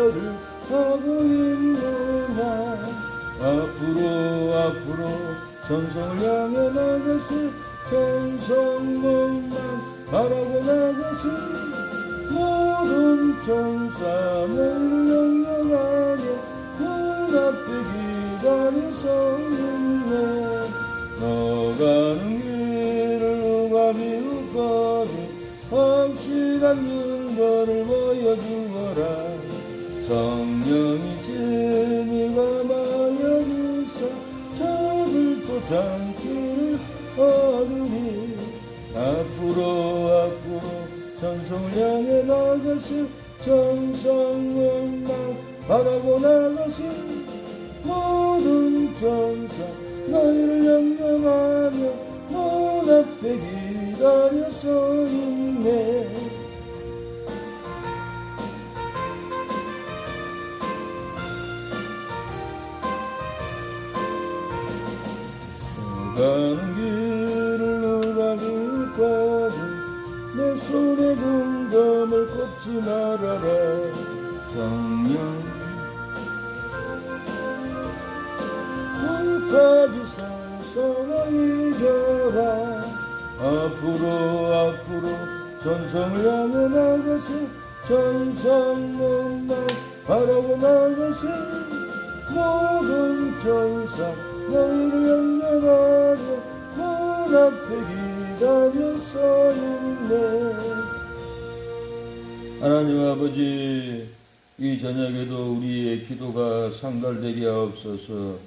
하고 있느냐 앞으로 앞으로 전성을 향해 나가세 전성문만 바라고 나가세 모든 천사 너희를 영영하여 눈앞에 성령이 진이가 마여주사 저들도 장길을 얻으니 앞으로 앞으로 전성을 향해 나가세 전성문만 바라고 나가세 모든 천사 너희를 영영하며 눈앞에 기다려 서 있네 말아라 성령 끝까지 상성을 이겨라. 앞으로 앞으로 전성을 향해 나가세 전성문만 바라고 나가세 모든 천사 너희를 영영하려 눈앞에 기다려 서 있네 하나님 아버지 이 저녁에도 우리의 기도가 상달되게 하옵소서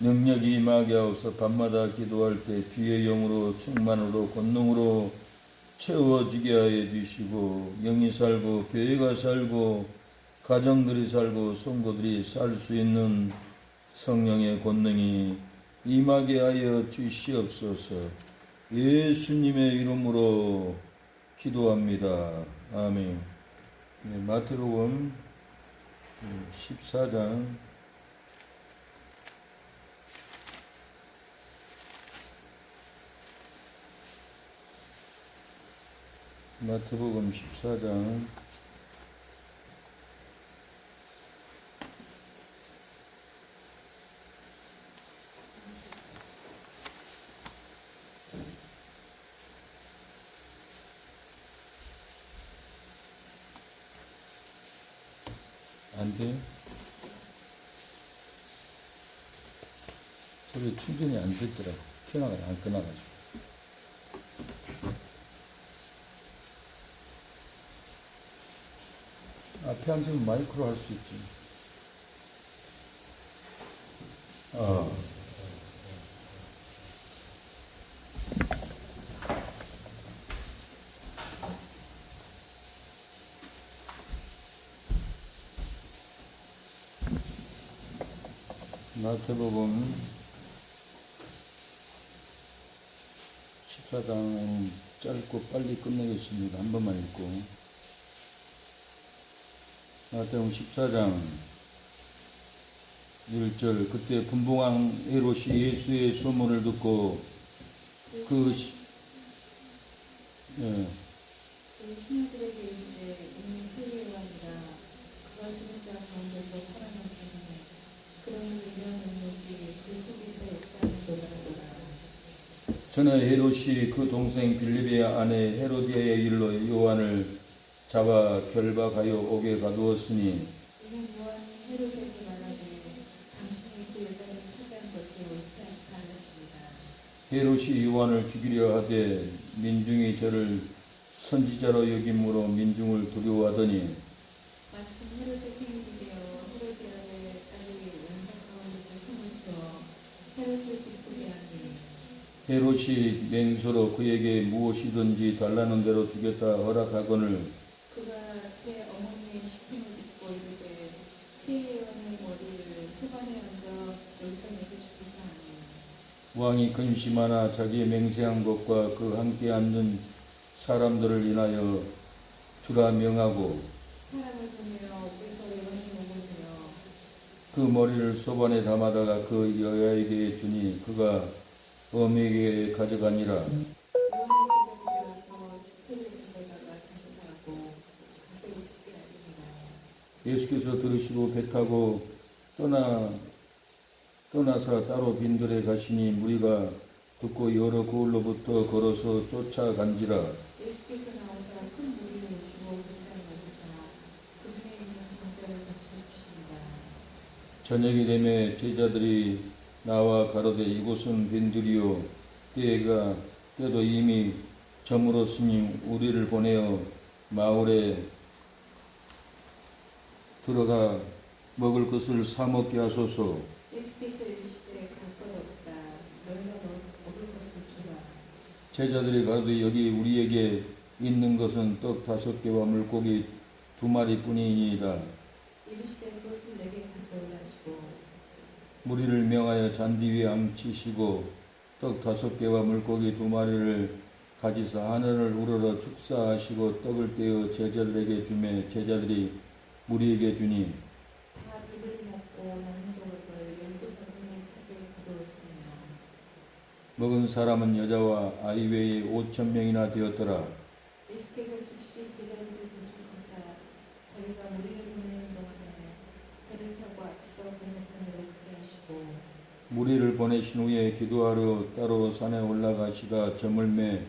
능력이 임하게 하옵소서 밤마다 기도할 때 주의 영으로 충만으로 권능으로 채워지게 하여 주시고 영이 살고 교회가 살고 가정들이 살고 성도들이 살 수 있는 성령의 권능이 임하게 하여 주시옵소서 예수님의 이름으로 기도합니다. 아멘. 네, 마태복음 14장. 마태복음 14장. 안 돼요? 소리 충전이 안 됐더라고. 켜나가 안 끊어가지고. 앞에 앉으면 마이크로 할 수 있지. 어. 마태복음 14장은 짧고 빨리 끝내겠습니다. 한 번만 읽고. 마태복음 14장 1절 그때 분봉왕 헤롯이 예수의 소문을 듣고 그 시, 예, 그 신하들에게 이르되 이미 세례요한이라 그가 죽은 자 가운데서 살아났으니 그러므로 이러한 능력이 그 속에서 역사하는 도다하더라 전에 헤롯이 그 동생 빌립의 아내 헤로디아의 일로 요한을 잡아 결박하여 옥에 가두었으니 그 헤롯이 요한을 죽이려 하되 민중이 저를 선지자로 여김으로 민중을 두려워하더니 마침 헤롯의 생일이 되어 헤로디아의 딸이 원상 가운데서 춤을 추어 헤롯을 헤롯이 맹세로 그에게 무엇이든지 달라는 대로 주겠다 허락하거늘 그가 제 어머니의 시킴을 듣고 이르되 세예원의 머리를 소반에 얹어 여기서 내려주시지 아니하니. 왕이 근심하나 자기의 맹세한 것과 그 함께 앉는 사람들을 인하여 주라 명하고 사람을 보내어 옥에서 예언이 오고며 그 머리를 소반에 담아다가 그 여자에게 주니 그가 어미에게 가져가니라 예수께서 들으시고 배 타고 떠나 떠나서 따로 빈들에 가시니 무리가 듣고 여러 고을로부터 걸어서 쫓아간지라 예수께서 나오사 큰 무리를 그 사람을 보사 그 중에 있는 강자를 낮춰주십니다. 저녁이 되매 제자들이 나와 가로되 이곳은 빈들이요. 때가 때도 이미 저물었으니 우리를 보내어 마을에 들어가 먹을 것을 사 먹게 하소서. 제자들이 가로되 여기 우리에게 있는 것은 떡 다섯 개와 물고기 두 마리뿐이니이다 무리를 명하여 잔디 위에 앉히시고 떡 다섯 개와 물고기 두 마리를 가지사 하늘을 우러러 축사하시고 떡을 떼어 제자들에게 주매 제자들이 무리에게 주니 먹은 사람은 여자와 아이 외에 오천 명이나 되었더라. 예수께서 즉시 제자들을 재촉하사 자기가 우리를 보내는 동안에 배를 타고 앞서 건너편으로 가게 하시고 무리를 보내신 후에 기도하러 따로 산에 올라가시다 점을 매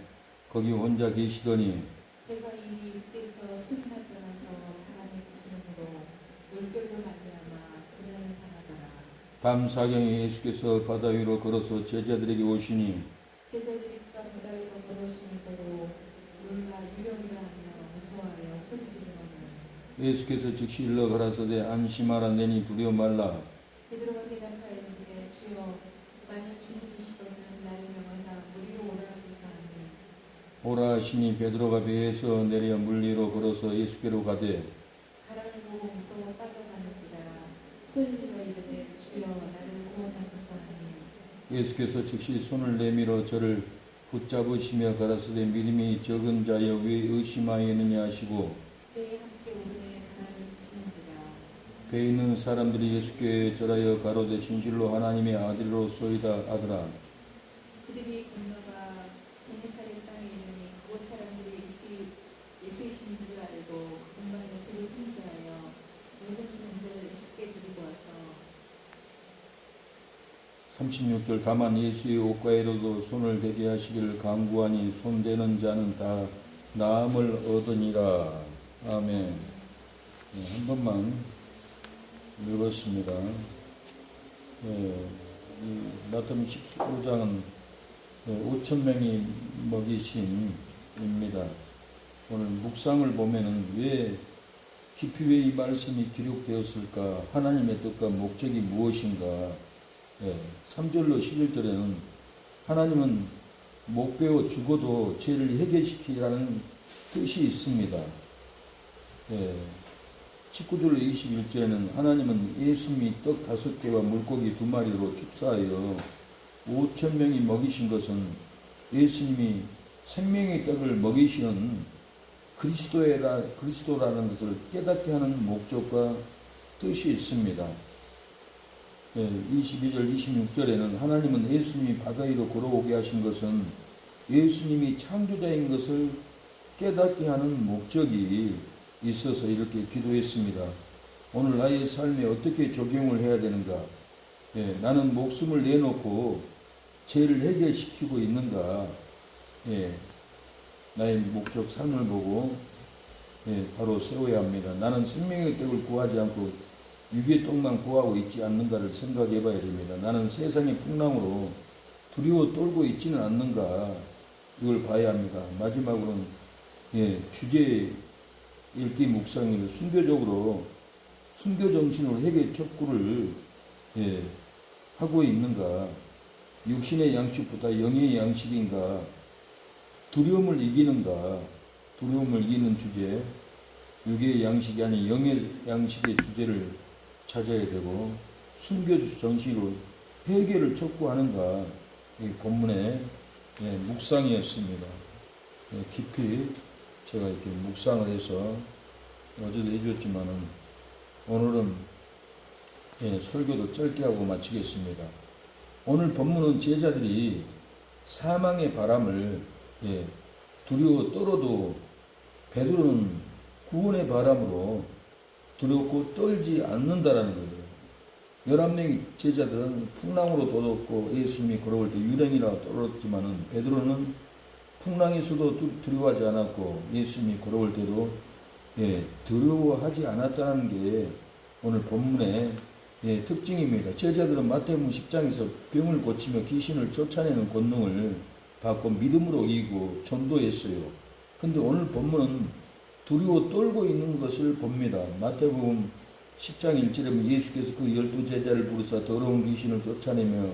거기 혼자 계시더니 배가 이미 육지에서 수리나 떠나서 바람에 부시는으로 물결로 말미암아 그날을 당하더라. 밤 사경에 예수께서 바다 위로 걸어서 제자들에게 오시니 제자들이 가 바다 위로 걸어오시는 대로 놀라 유령이라 하며 무서워하여 소리지르노니 예수께서 즉시 일러 가라사대 안심하라 내니 두려워 말라 베드로가 대답하였는데 주여 만일 주님이시거든 나를 명하사 무리로 오라 하소서 하니 오라 하시니 베드로가 배에서 내려 물리로 걸어서 예수께로 가되 바람을 보고 무서워 빠져가는지라 소리질러 이르되 주여 나를 구원하소서 하니. 예수께서 즉시 손을 내밀어 저를 붙잡으시며 가라사대 믿음이 적은 자여 왜 의심하였느냐 하시고 때에 함께 오르내 바람이 그치는지라. 배에 있는 사람들이 예수께 절하여 가로되 진실로 하나님의 아들로 소이다 하더라. 그들이 건너가 베네사렛 땅에 이르니 그곳 사람들이 예수, 예수이신 줄 알고 그분과 곁으로 통제하여 늙은 병자를 예수께 드리고 와서 36절 다만 예수의 옷가에로도 손을 대게 하시기를 강구하니 손대는 자는 다 나음을 얻으니라. 아멘. 네, 한 번만 읽었습니다. 예, 이 마태복음 19장은 5천 명이 먹이신입니다. 오늘 묵상을 보면은 왜 깊이 왜 이 말씀이 기록되었을까? 하나님의 뜻과 목적이 무엇인가 예, 3절로 11절에는 하나님은 못 배워 죽어도 죄를 해결시키라는 뜻이 있습니다. 예, 19절로 21절에는 하나님은 예수님이 떡 다섯 개와 물고기 두 마리로 축사하여 5천 명이 먹이신 것은 예수님이 생명의 떡을 먹이시는 그리스도라, 그리스도라는 것을 깨닫게 하는 목적과 뜻이 있습니다. 예, 22절, 26절에는 하나님은 예수님이 바다 위로 걸어오게 하신 것은 예수님이 창조자인 것을 깨닫게 하는 목적이 있어서 이렇게 기도했습니다. 오늘 나의 삶에 어떻게 적용을 해야 되는가? 예, 나는 목숨을 내놓고 죄를 해결시키고 있는가? 예, 나의 목적 삶을 보고 예, 바로 세워야 합니다. 나는 생명의 떡을 구하지 않고 육의 떡만 구하고 있지 않는가를 생각해 봐야 됩니다. 나는 세상의 풍랑으로 두려워 떨고 있지는 않는가 이걸 봐야 합니다. 마지막으로는 예, 주제 읽기 묵상을 순교적으로 순교 정신으로 회개 척구를 예, 하고 있는가 육신의 양식보다 영의 양식인가 두려움을 이기는가 두려움을 이기는 주제 육의 양식이 아닌 영의 양식의 주제를 찾아야 되고 순교 정신으로 회개를 촉구하는가 이 본문의 예, 묵상이었습니다. 예, 깊이 제가 이렇게 묵상을 해서 어제도 해줬지만은 오늘은 예, 설교도 짧게 하고 마치겠습니다. 오늘 본문은 제자들이 사망의 바람을 예, 두려워 떨어도 베드로는 구원의 바람으로 두렵고 떨지 않는다라는 거예요. 11명의 제자들은 풍랑으로 도둑고 예수님이 걸어올 때 유령이라 떨었지만은 베드로는 풍랑에서도 두- 두려워하지 않았고 예수님이 걸어올 때도 예, 두려워하지 않았다는 게 오늘 본문의 예, 특징입니다. 제자들은 마태복음 10장에서 병을 고치며 귀신을 쫓아내는 권능을 받고 믿음으로 이기고 전도했어요. 근데 오늘 본문은 두려워 떨고 있는 것을 봅니다. 마태복음 10장 1절에 예수께서 그 열두 제자를 부르사 더러운 귀신을 쫓아내며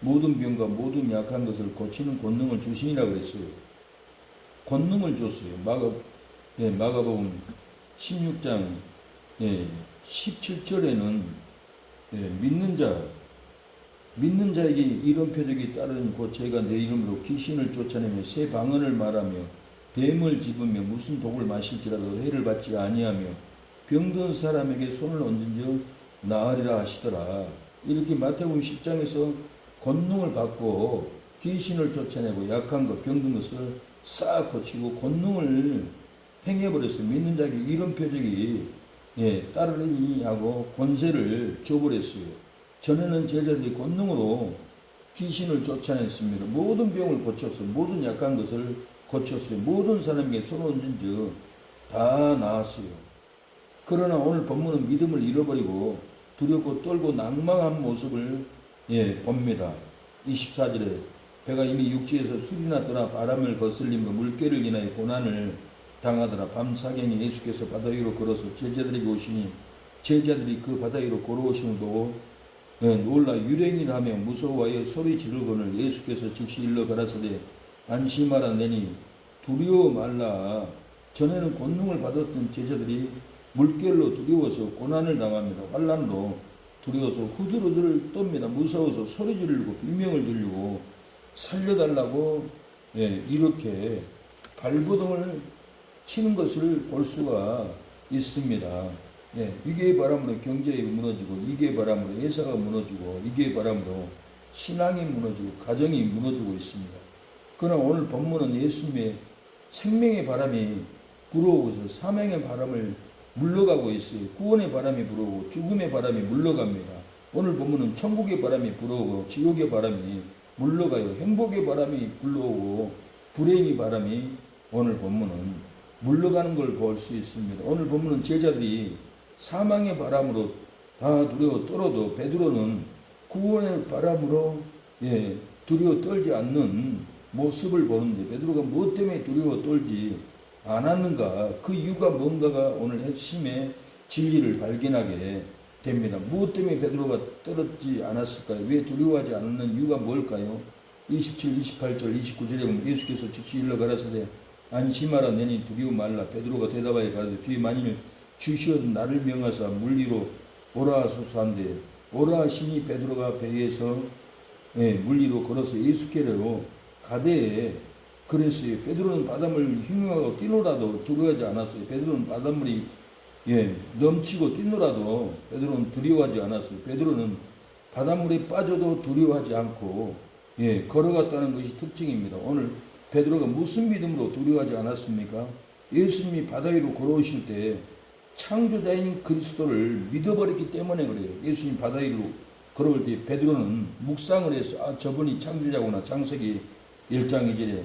모든 병과 모든 약한 것을 고치는 권능을 주시니라 그랬어요. 권능을 줬어요. 마가 예, 마가복음 16장 예, 17절에는 예, 믿는 자 믿는 자에게 이런 표적이 따르니 곧 제가 내 이름으로 귀신을 쫓아내며 새 방언을 말하며 뱀을 집으며 무슨 독을 마실지라도 해를 받지 아니하며 병든 사람에게 손을 얹은즉 나으리라 하시더라. 이렇게 마태복음 10장에서 권능을 받고 귀신을 쫓아내고 약한 것, 병든 것을 싹 고치고 권능을 행해버렸어요. 믿는 자에게 이런 표적이 예, 따르니 하고 권세를 줘버렸어요. 전에는 제자들이 권능으로 귀신을 쫓아냈습니다. 모든 병을 고쳤어요. 모든 약한 것을 고쳤어요. 모든 사람에게 손을 얹은 즉다 나았어요. 그러나 오늘 본문은 믿음을 잃어버리고 두렵고 떨고 낭망한 모습을 예, 봅니다. 24절에 배가 이미 육지에서 술이나 떠나 바람을 거슬리며 물결을 인하여 고난을 당하더라. 밤사경에 예수께서 바다 위로 걸어서 제자들에게 오시니 제자들이 그 바다 위로 걸어오심을 보고 예, 놀라 유령이라 하며 무서워하여 소리 지르거늘 예수께서 즉시 일러 가라사대 안심하라 내니 두려워 말라 전에는 권능을 받았던 제자들이 물결로 두려워서 고난을 당합니다. 환란으로 두려워서 후들후들 떱니다. 무서워서 소리 지르고 비명을 지르고 살려달라고 예, 이렇게 발버둥을 치는 것을 볼 수가 있습니다. 예, 이게 바람으로 경제가 무너지고 이게 바람으로 회사가 무너지고 이게 바람으로 신앙이 무너지고 가정이 무너지고 있습니다. 그러나 오늘 본문은 예수님의 생명의 바람이 불어오고서 사명의 바람을 물러가고 있어요. 구원의 바람이 불어오고 죽음의 바람이 물러갑니다. 오늘 본문은 천국의 바람이 불어오고 지옥의 바람이 물러가요. 행복의 바람이 불러오고 불행의 바람이 오늘 본문은 물러가는 걸 볼 수 있습니다. 오늘 본문은 제자들이 사망의 바람으로 다 두려워 떨어도 베드로는 구원의 바람으로 예, 두려워 떨지 않는 모습을 보는데 베드로가 무엇 때문에 두려워 떨지 않았는가 그 이유가 뭔가가 오늘 핵심의 진리를 발견하게 됩니다. 무엇 때문에 베드로가 떨었지 않았을까요? 왜 두려워하지 않는 이유가 뭘까요? 27, 28절, 29절에 보면 예수께서 즉시 일러 가라사대 안심하라 내니 두려워 말라 베드로가 대답하여 가라되 뒤에 만일 주시어 나를 명하사 물리로 오라 하소서 한데 오라 하시니 베드로가 배에서 예, 물리로 걸어서 예수께로 가대에 그랬어요. 베드로는 바닷물 흉흉하고 뛰노라도 두려워하지 않았어요. 베드로는 바닷물이 예, 넘치고 뛰노라도 베드로는 두려워하지 않았어요. 베드로는 바닷물에 빠져도 두려워하지 않고 예, 걸어갔다는 것이 특징입니다. 오늘 베드로가 무슨 믿음으로 두려워하지 않았습니까? 예수님이 바다 위로 걸어오실 때 창조자인 그리스도를 믿어버렸기 때문에 그래요. 예수님 바다 위로 걸어올 때 베드로는 묵상을 해서 아 저분이 창조자구나 창세기 1장 2절에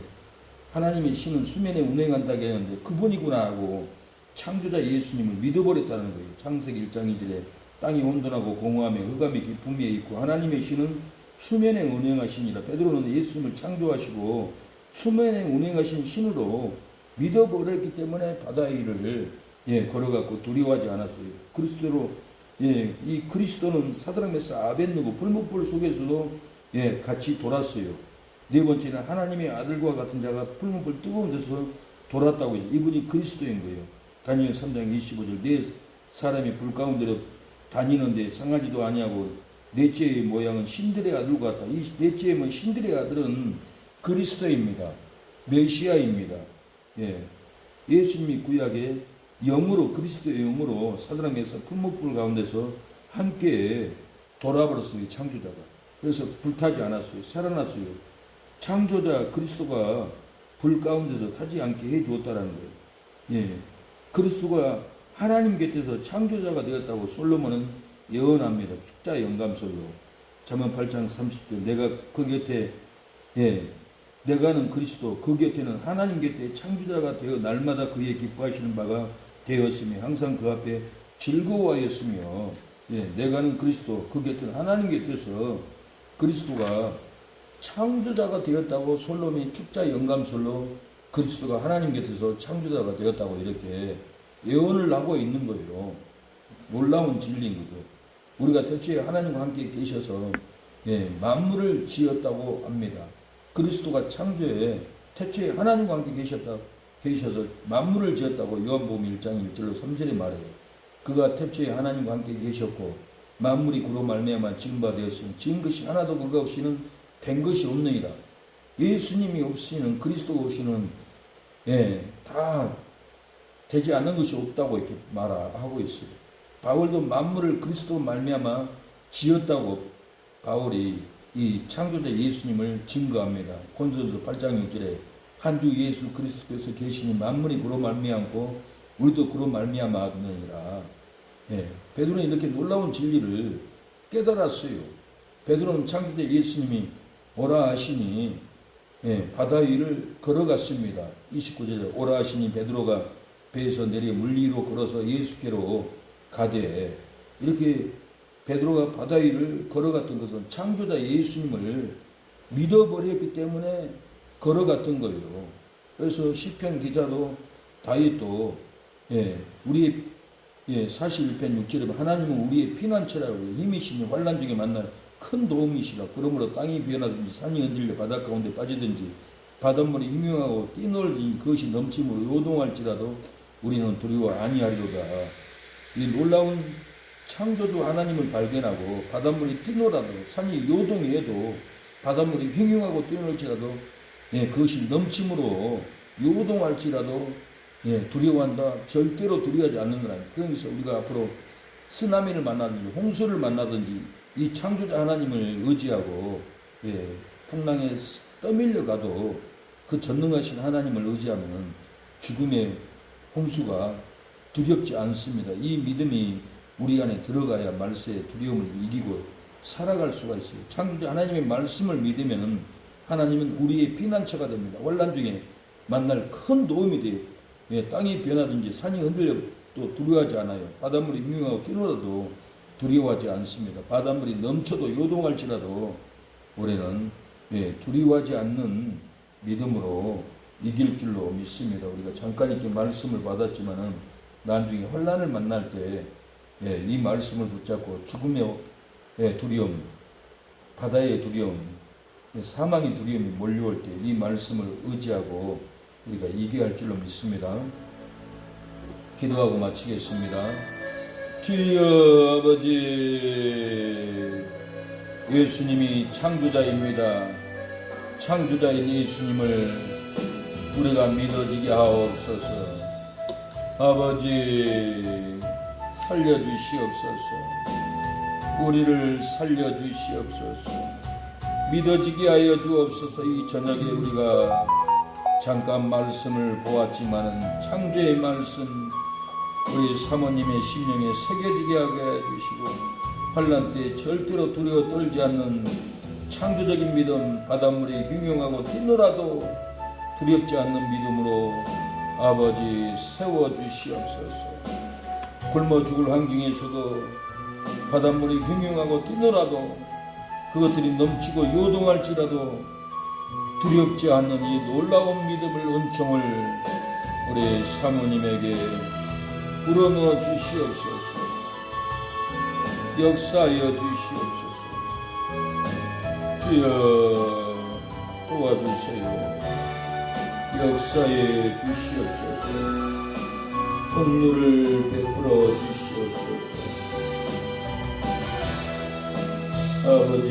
하나님의 신은 수면에 운행한다고 했는데 그분이구나 하고 창조자 예수님을 믿어버렸다는 거예요. 창세기 1장 2절에 땅이 온전하고 공허하며 흑암이 깊음에 있고 하나님의 신은 수면에 운행하시니라. 베드로는 예수님을 창조하시고 수면에 운행하신 신으로 믿어버렸기 때문에 바다 위를 예, 걸어갔고 두려워하지 않았어요. 그리스도로 예, 이 그리스도는 사드락 메사 아벤누고 불목불 속에서도 예, 같이 돌았어요. 네 번째는 하나님의 아들과 같은 자가 불목불 뜨거운 데서 돌았다고 해서 이분이 그리스도인 거예요. 다니엘 3장 25절 네 사람이 불 가운데로 다니는데 상하지도 아니하고 넷째의 모양은 신들의 아들 같다. 이 넷째의 뭐 신들의 아들은 그리스도입니다. 메시아입니다. 예. 예수님이 구약에 영으로 그리스도의 영으로 사드랑에서 풀목불 가운데서 함께 돌아버렸어요 창조자가 그래서 불타지 않았어요 살아났어요 창조자 그리스도가 불 가운데서 타지 않게 해 주었다라는 거예요. 예. 그리스도가 하나님 곁에서 창조자가 되었다고 솔로몬은 예언합니다. 숙자 영감설로. 잠언 8장 30절. 내가 그 곁에 예. 내가는 그리스도. 그 곁에는 하나님 곁에 창조자가 되어 날마다 그의 기뻐하시는 바가 되었으며 항상 그 앞에 즐거워하였으며 예. 내가는 그리스도. 그 곁에는 하나님 곁에서 그리스도가 창조자가 되었다고 솔로몬이 축자 영감설로 그리스도가 하나님 곁에서 창조자가 되었다고 이렇게 예언을 하고 있는 거예요. 놀라운 진리인 거죠. 우리가 대체 하나님과 함께 계셔서 예, 만물을 지었다고 합니다. 그리스도가 창조에 태초에 하나님과 함께 계셨다 계셔서 만물을 지었다고 요한복음 1장 1절로 3절에 말해요. 그가 태초에 하나님과 함께 계셨고 만물이 그로 말미암아 지은 바 되었으니 지은 것이 하나도 그가 없이는 된 것이 없느니라. 예수님이 없이는 그리스도가 없이는 예, 다 되지 않는 것이 없다고 이렇게 말하고 있어요. 바울도 만물을 그리스도 말미암아 지었다고 바울이 이 창조자 예수님을 증거합니다. 고린도서 8장 6절에 한 주 예수 그리스도께서 계시니 만물이 그로 말미암고 우리도 그로 말미암았느니라. 예, 베드로는 이렇게 놀라운 진리를 깨달았어요. 베드로는 창조자 예수님이 오라 하시니 예, 바다 위를 걸어갔습니다. 29절에 오라 하시니 베드로가 배에서 내려 물 위로 걸어서 예수께로 가되 이렇게 베드로가 바다 위를 걸어갔던 것은 창조자 예수님을 믿어버렸기 때문에 걸어갔던 거예요. 그래서 시편 기자도 다윗도 예, 우리 예, 41편 6절에 하나님은 우리의 피난처라고 힘이시니 환란 중에 만날 큰 도움이시라. 그러므로 땅이 변하든지 산이 흔들려 바다 가운데 빠지든지 바닷물이 희명하고 뛰놀든지 그것이 넘침으로 요동할지라도 우리는 두려워 아니하리로다. 이 놀라운 창조주 하나님을 발견하고 바닷물이 뛰놀아도 산이 요동해도 바닷물이 휘황하고 뛰놀지라도 예, 그것이 넘침으로 요동할지라도 예, 두려워한다. 절대로 두려워하지 않는다. 그래서 우리가 앞으로 쓰나미를 만나든지 홍수를 만나든지 이 창조자 하나님을 의지하고 예, 풍랑에 떠밀려 가도 그 전능하신 하나님을 의지하면 죽음의 홍수가 두렵지 않습니다. 이 믿음이 우리 안에 들어가야 말세의 두려움을 이기고 살아갈 수가 있어요. 창조자 하나님의 말씀을 믿으면 하나님은 우리의 피난처가 됩니다. 환란 중에 만날 큰 도움이 돼요. 예, 땅이 변하든지 산이 흔들려도 두려워하지 않아요. 바닷물이 흉흉하고 뛰놀아도 두려워하지 않습니다. 바닷물이 넘쳐도 요동할지라도 올해는 예, 두려워하지 않는 믿음으로 이길 줄로 믿습니다. 우리가 잠깐 이렇게 말씀을 받았지만은 나중에 환란을 만날 때 예, 이 말씀을 붙잡고 죽음의 예, 두려움, 바다의 두려움, 예, 사망의 두려움이 몰려올 때 이 말씀을 의지하고 우리가 이겨할 줄로 믿습니다. 기도하고 마치겠습니다. 주여 아버지 예수님이 창조자입니다. 창조자인 예수님을 우리가 믿어지게 하옵소서. 아버지 살려주시옵소서. 우리를 살려주시옵소서. 믿어지게 하여 주옵소서. 이 저녁에 우리가 잠깐 말씀을 보았지만은 창조의 말씀 우리 사모님의 심령에 새겨지게 하게 해주시고 환란 때 절대로 두려워 떨지 않는 창조적인 믿음 바닷물이 흉흉하고 뛰노라도 두렵지 않는 믿음으로 아버지 세워 주시옵소서. 굶어 죽을 환경에서도 바닷물이 흉흉하고 뛰노라도 그것들이 넘치고 요동할지라도 두렵지 않는 이 놀라운 믿음을 은총을 우리 사모님에게 불어넣어 주시옵소서. 역사하여 주시옵소서. 주여 도와주세요. 역사해 주시옵소서. 통로를 베풀어 주시옵소서. 아버지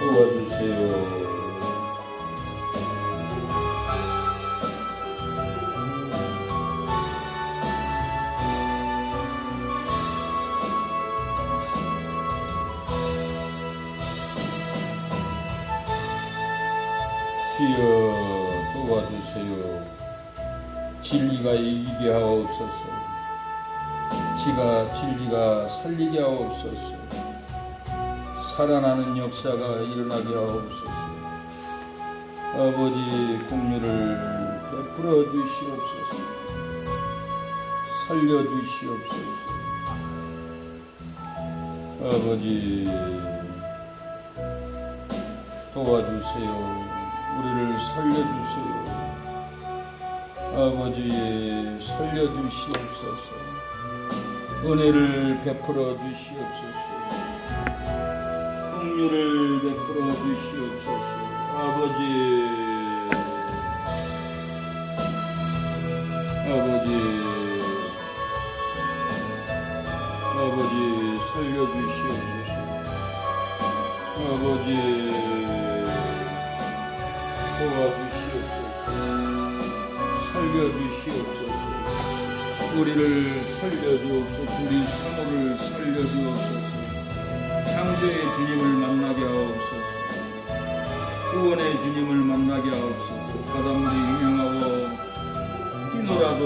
도와주세요. 진리가 이기게 하옵소서. 지가 진리가 살리게 하옵소서. 살아나는 역사가 일어나게 하옵소서. 아버지 공유를 베풀어 주시옵소서. 살려 주시옵소서. 아버지 도와주세요. 우리를 살려주세요. 아버지 살려 주시옵소서. 은혜를 베풀어 주시옵소서. 긍휼을 베풀어 주시옵소서. 아버지 아버지 아버지 살려 주시옵소서. 아버지 도와주시옵소서. 살려주시옵소서. 우리를 살려주옵소서. 우리 사모를 살려주옵소서. 창조의 주님을 만나게 하옵소서. 구원의 주님을 만나게 하옵소서. 바닷물이 유명하고 뛰노라도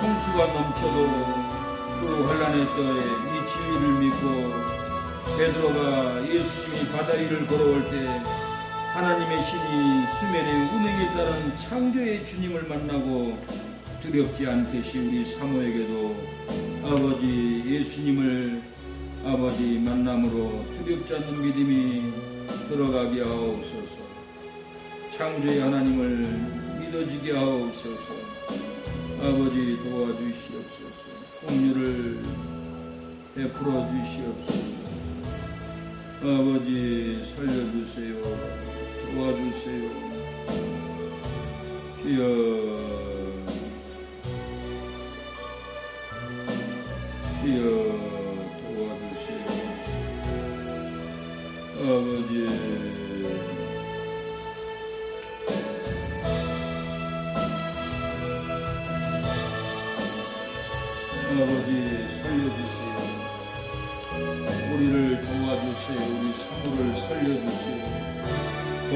홍수가 넘쳐도 그 환란의 때에 이 진리를 믿고 베드로가 예수님이 바다 위를 걸어올 때 하나님의 신이 수면의 운행에 따른 창조의 주님을 만나고 두렵지 않듯이 우리 사모에게도 아버지 예수님을 아버지 만남으로 두렵지 않는 믿음이 들어가게 하옵소서. 창조의 하나님을 믿어지게 하옵소서. 아버지 도와주시옵소서. 공유를 베풀어 주시옵소서. 아버지 살려주세요 도와주세요 주여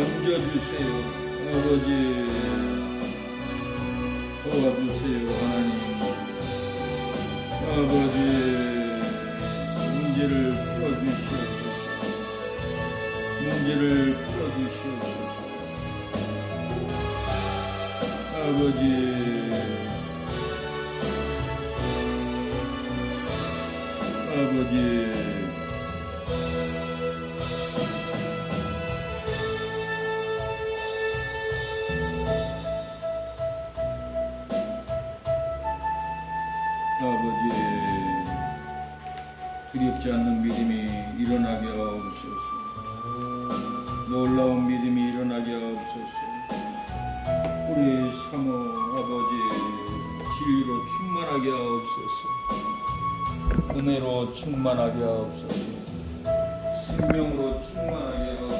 건져주세요. 아버지 도와주세요. 하나님. 아버지 문제를 풀어주시옵소서. 문제를 풀어주시옵소서. 아버지 아버지 우리 사모 아버지 진리로 충만하게 하옵소서. 은혜로 충만하게 하옵소서. 생명으로 충만하게 하옵소서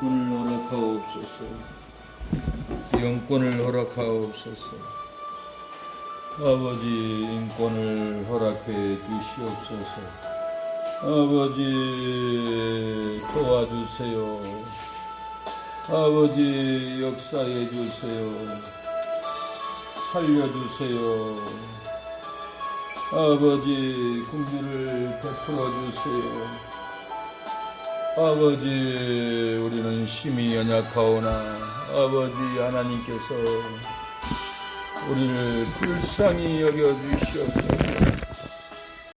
일꾼을 허락하옵소서. 영권을 허락하옵소서. 아버지 인권을 허락해 주시옵소서. 아버지 도와주세요. 아버지 역사해 주세요. 살려주세요. 아버지 긍휼을 베풀어 주세요. 아버지 우리는 심히 연약하오나 아버지 하나님께서 우리를 불쌍히 여겨 주시옵소서.